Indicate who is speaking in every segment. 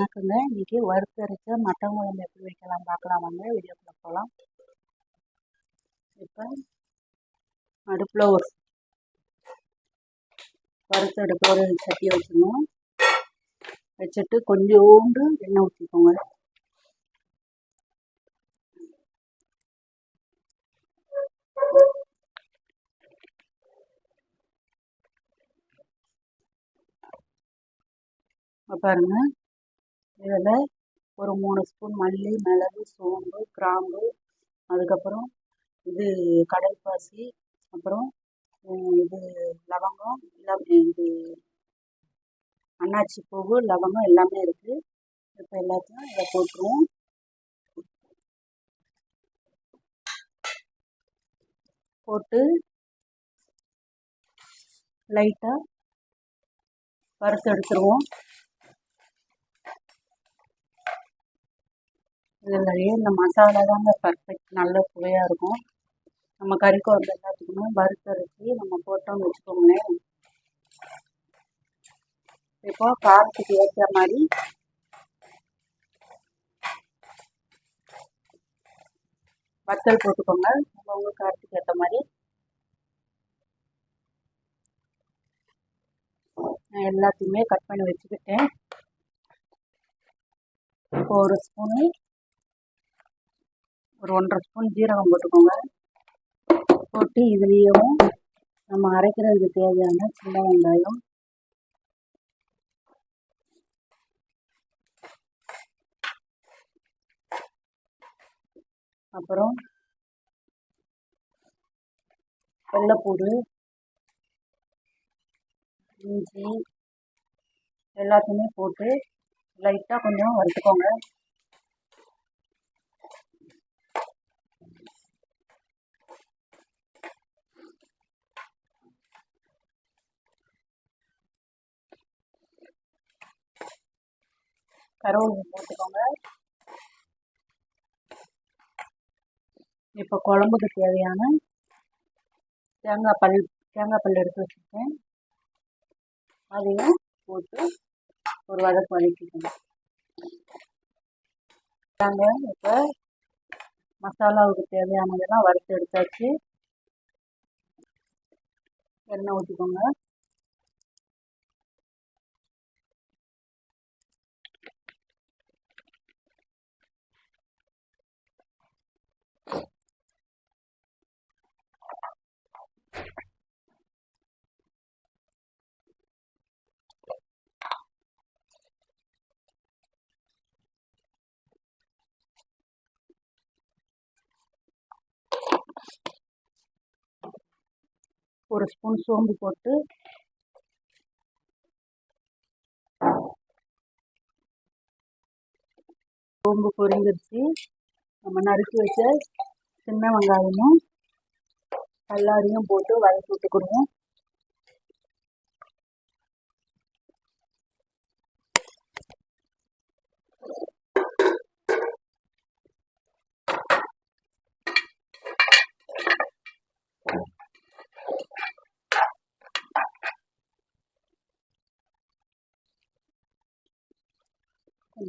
Speaker 1: வணக்கங்க. இன்னைக்கு வறுத்தரைச்ச மட்டன் குழம்பு எப்படி வைக்கலாம் பார்க்கலாம். வாங்க வீடியோக்குள்ள போகலாம் இப்போ அடுப்பில் ஒரு வறுத்து அடுப்பில் ஒரு சட்டியை வச்சுக்கணும் வச்சுட்டு கொஞ்சோண்டு எண்ணெய் ஊற்றிக்கோங்க பாருங்க. இதில் ஒரு மூணு ஸ்பூன் மல்லி மிளகு சோம்பு கிராம்பு அதுக்கப்புறம் இது கடல் பாசி அப்புறம் இது லவங்கம் எல்லாம் இது அன்னாச்சி பூவு லவங்கம் எல்லாமே இருக்குது இப்போ எல்லாத்தையும் இதை போட்டுருவோம். போட்டு லைட்டாக வறுத்து எடுத்துருவோம். இதுலையே இந்த மசாலா தாங்க பர்ஃபெக்ட் நல்ல சுவையாக இருக்கும். நம்ம கறி குழம்பு எல்லாத்துக்குமே வறுத்தரைச்சி நம்ம போட்டோம்னு வச்சுக்கோங்களேன். இப்போ காரத்துக்கு ஏற்ற மாதிரி வத்தல் போட்டுக்கோங்க. உங்கள் காரத்துக்கு ஏற்ற மாதிரி. நான் எல்லாத்தையுமே கட் பண்ணி வச்சுக்கிட்டேன். இப்போ ஒரு ஸ்பூனு ஒரு ஒன்றரை ஸ்பூன் ஜீரகம் போட்டுக்கோங்க. போட்டு இதுலேயும் நம்ம அரைக்கிறதுக்கு தேவையான சின்ன வெங்காயம். அப்புறம் வெள்ளைப்பூடு இஞ்சி எல்லாத்தையுமே போட்டு லைட்டாக கொஞ்சம் வறுத்துக்கோங்க. கருவேப்பிலை போட்டுக்கோங்க. இப்போ குழம்புக்கு தேவையான தேங்காய் பல் தேங்காய் பல் எடுத்து வச்சுருக்கேன். அதையும் போட்டு ஒரு வதக்கு வதக்கிக்கணும் நாங்கள் இப்போ மசாலாவுக்கு தேவையானதெல்லாம் வறுத்து எடுத்தாச்சு. எண்ணெய் ஊற்றிக்கோங்க ஒரு ஸ்பூன் சோம்பு போட்டு சோம்பு பொரிஞ்சிருச்சு. நம்ம நறுக்கி வச்ச சின்ன வெங்காயமும் எல்லாரையும் போட்டு வதக்கி விட்டுக்கிடுவோம்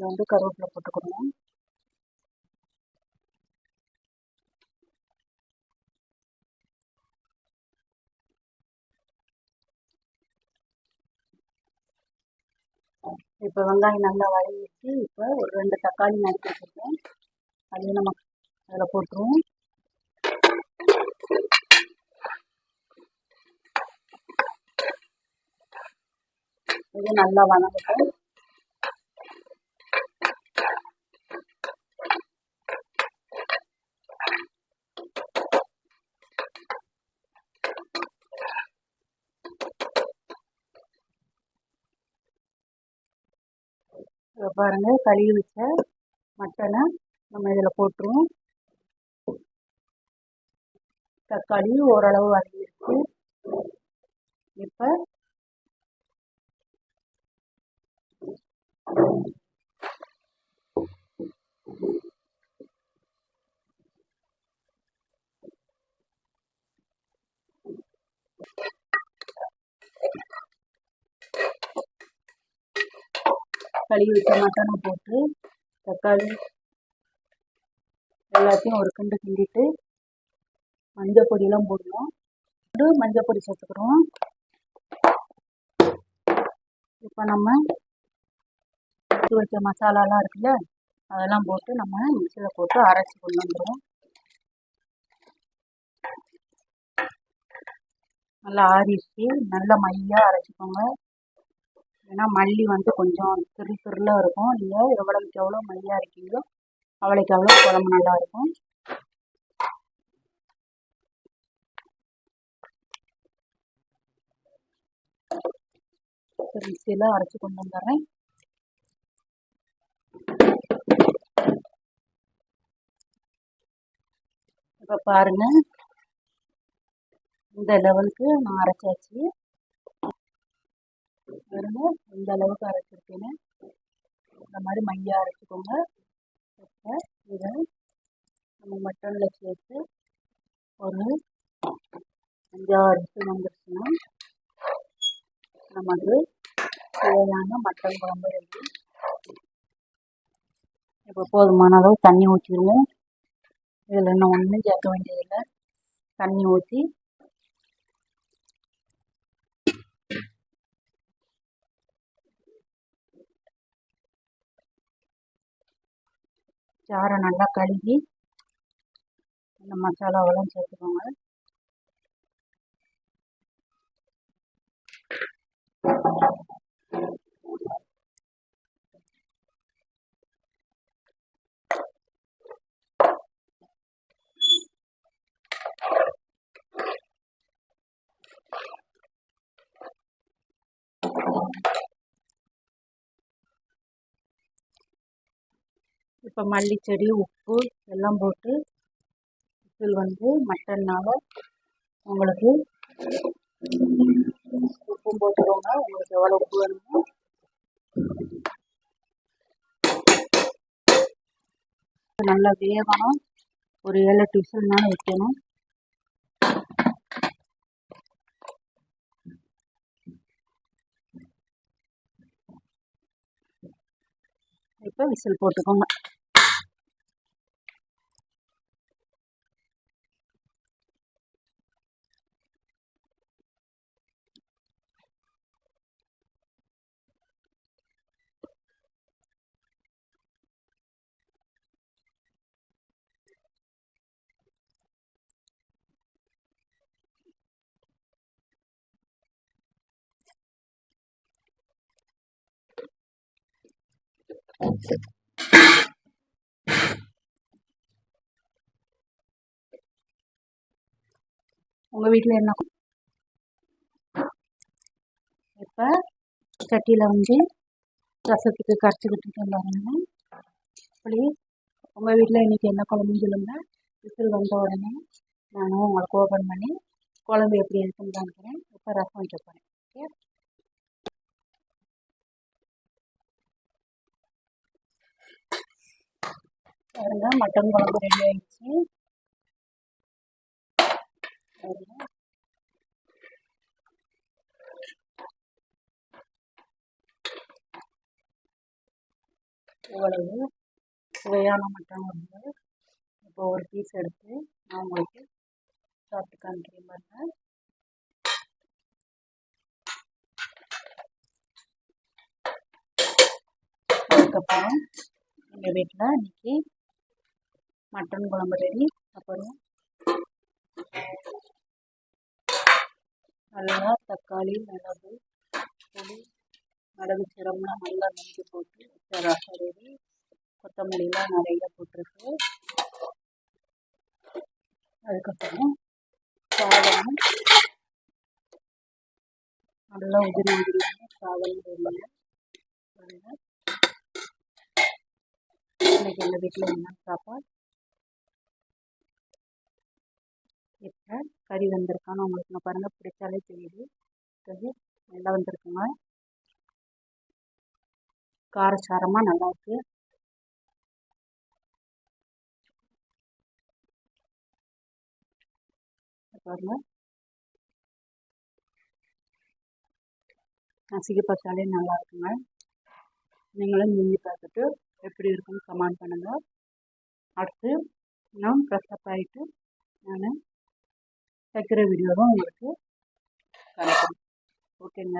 Speaker 1: வந்து கருவேப்பிலை போட்டுக்கணும் இப்போ வெங்காயம் நல்லா வதங்கிடுச்சு இப்போ ஒரு ரெண்டு தக்காளி நறுக்கி வச்சுருக்கேன். அதையும் நம்ம அதில் போட்டுருவோம். இது நல்லா வதங்கட்டும். பாருங்கள் கழுவி வச்ச மட்டனை நம்ம இதில் போட்டுருவோம். தக்காளி ஓரளவு வதங்கிடுச்சு. இப்போ கழுவி வச்ச மட்டனை போட்டு தக்காளி எல்லாத்தையும் ஒரு கிண்டு கிண்டிட்டு மஞ்சள் பொடியெல்லாம் போடுவோம் போட்டு மஞ்சள் பொடி சேர்த்துக்கிறோம். இப்போ நம்ம எடுத்து வச்ச மசாலாலாம் இருக்குல்ல அதெல்லாம் போட்டு நம்ம மிக்சியில் போட்டு அரைச்சி கொண்டு வந்துடுவோம். நல்லா ஆறிடுச்சு. நல்ல மையாக அரைச்சிக்கோங்க. ஏன்னா மல்லி வந்து கொஞ்சம் திரு திருல இருக்கும். நீங்கள் எவ்வளோக்கு எவ்வளோ மல்லியாக இருக்கீங்களோ அவ்வளோக்கு அவ்வளோ குழம்பு நல்லா இருக்கும். மிக்சியில் அரைச்சி கொண்டு வந்துடுறேன். இப்போ பாருங்கள் இந்த லெவலுக்கு நான் அரைச்சாச்சு. பாருங்க இந்த அளவுக்கு அரைச்சிருக்கேன்னு இந்த மாதிரி மையாக அரைச்சிக்கோங்க. இப்போ இதை நம்ம மட்டனில் சேர்த்து ஒரு அஞ்சாறு விசில் வந்துருச்சுன்னா நமக்கு தேவையான மட்டன் குழம்பு ரெடி. இப்போ போதுமான அளவு தண்ணி ஊற்றிடுவோம் இதில் இன்னும் ஒன்றும் சேர்க்க வேண்டியதில்லை. தண்ணி ஊற்றி சாரை நல்லா கழுவி இந்த மசாலாவெல்லாம் சேர்த்துக்கோங்க. இப்போ மல்லிச்செடி உப்பு எல்லாம் போட்டு விசில் வந்து மட்டன்னால் உங்களுக்கு உப்பும் போட்டுக்கோங்க. உங்களுக்கு எவ்வளோ உப்பு வேணுமோ. நல்லா வேகணும். ஒரு ஏழு எட்டு விசில்னாலும் வைக்கணும் இப்போ விசில் போட்டுக்கோங்க. உங்கள் வீட்டில் என்ன? இப்போ சட்டியில் வந்து ரசத்துக்கு கரைச்சிக்கிட்டு பாருங்க அப்படி உங்கள் வீட்டில் இன்றைக்கி என்ன குழம்புன்னு சொல்லுங்கள் விசில் வந்த உடனே நானும் உங்களுக்கு ஓப்பன் பண்ணி குழம்பு எப்படி இருக்குன்னு காமிக்கிறேன். இப்போ ரசம் வைக்க போகிறேன் ஓகே பாருங்க மட்டன் குழம்பு ரெடி ஆயிடுச்சு. இவ்வளவு சுவையான மட்டன் குழம்பு. இப்போ ஒரு பீஸ் எடுத்து நான் உங்களுக்கு சாப்பிட்டு காமிக்கிறேன் பாருங்க. அதுக்கப்புறம் எங்கள் வீட்டில் இன்னைக்கு மட்டன் குழம்பு ரெடி. அப்புறம் நல்லா தக்காளி மிளகு புளி மிளகு சீரம்லாம் நல்லா நெஞ்சு போட்டு வச்ச ரசம் ரெடி கொத்தமல்லிலாம் நிறைய போட்டிருக்கு. அதுக்கப்புறம் சாதம். நல்லா உதிரி உதிரியான சாதம் ரெடியாக இன்னைக்கு எங்கள் வீட்டில் என்ன சாப்பாடு? இப்போ கறி வந்திருக்கான்னு உங்களுக்கு நான் பாருங்கள் பிடிச்சாலே தெரியுது. கறி நல்லா வந்திருக்குங்க. காரசாரமாக நல்லாயிருக்கு பாருங்க. நசுக்கி பச்சாலே நல்லா இருக்குங்க. நீங்களும் நீங்கி பார்த்துட்டு எப்படி இருக்குன்னு கமெண்ட் பண்ணுங்கள் அடுத்து நான் ஃப்ரெஷ்அப் ஆகிட்டு நான் வைக்கிற வீடியோவும் உங்களுக்கு காமிக்கிறேன் ஓகேங்க.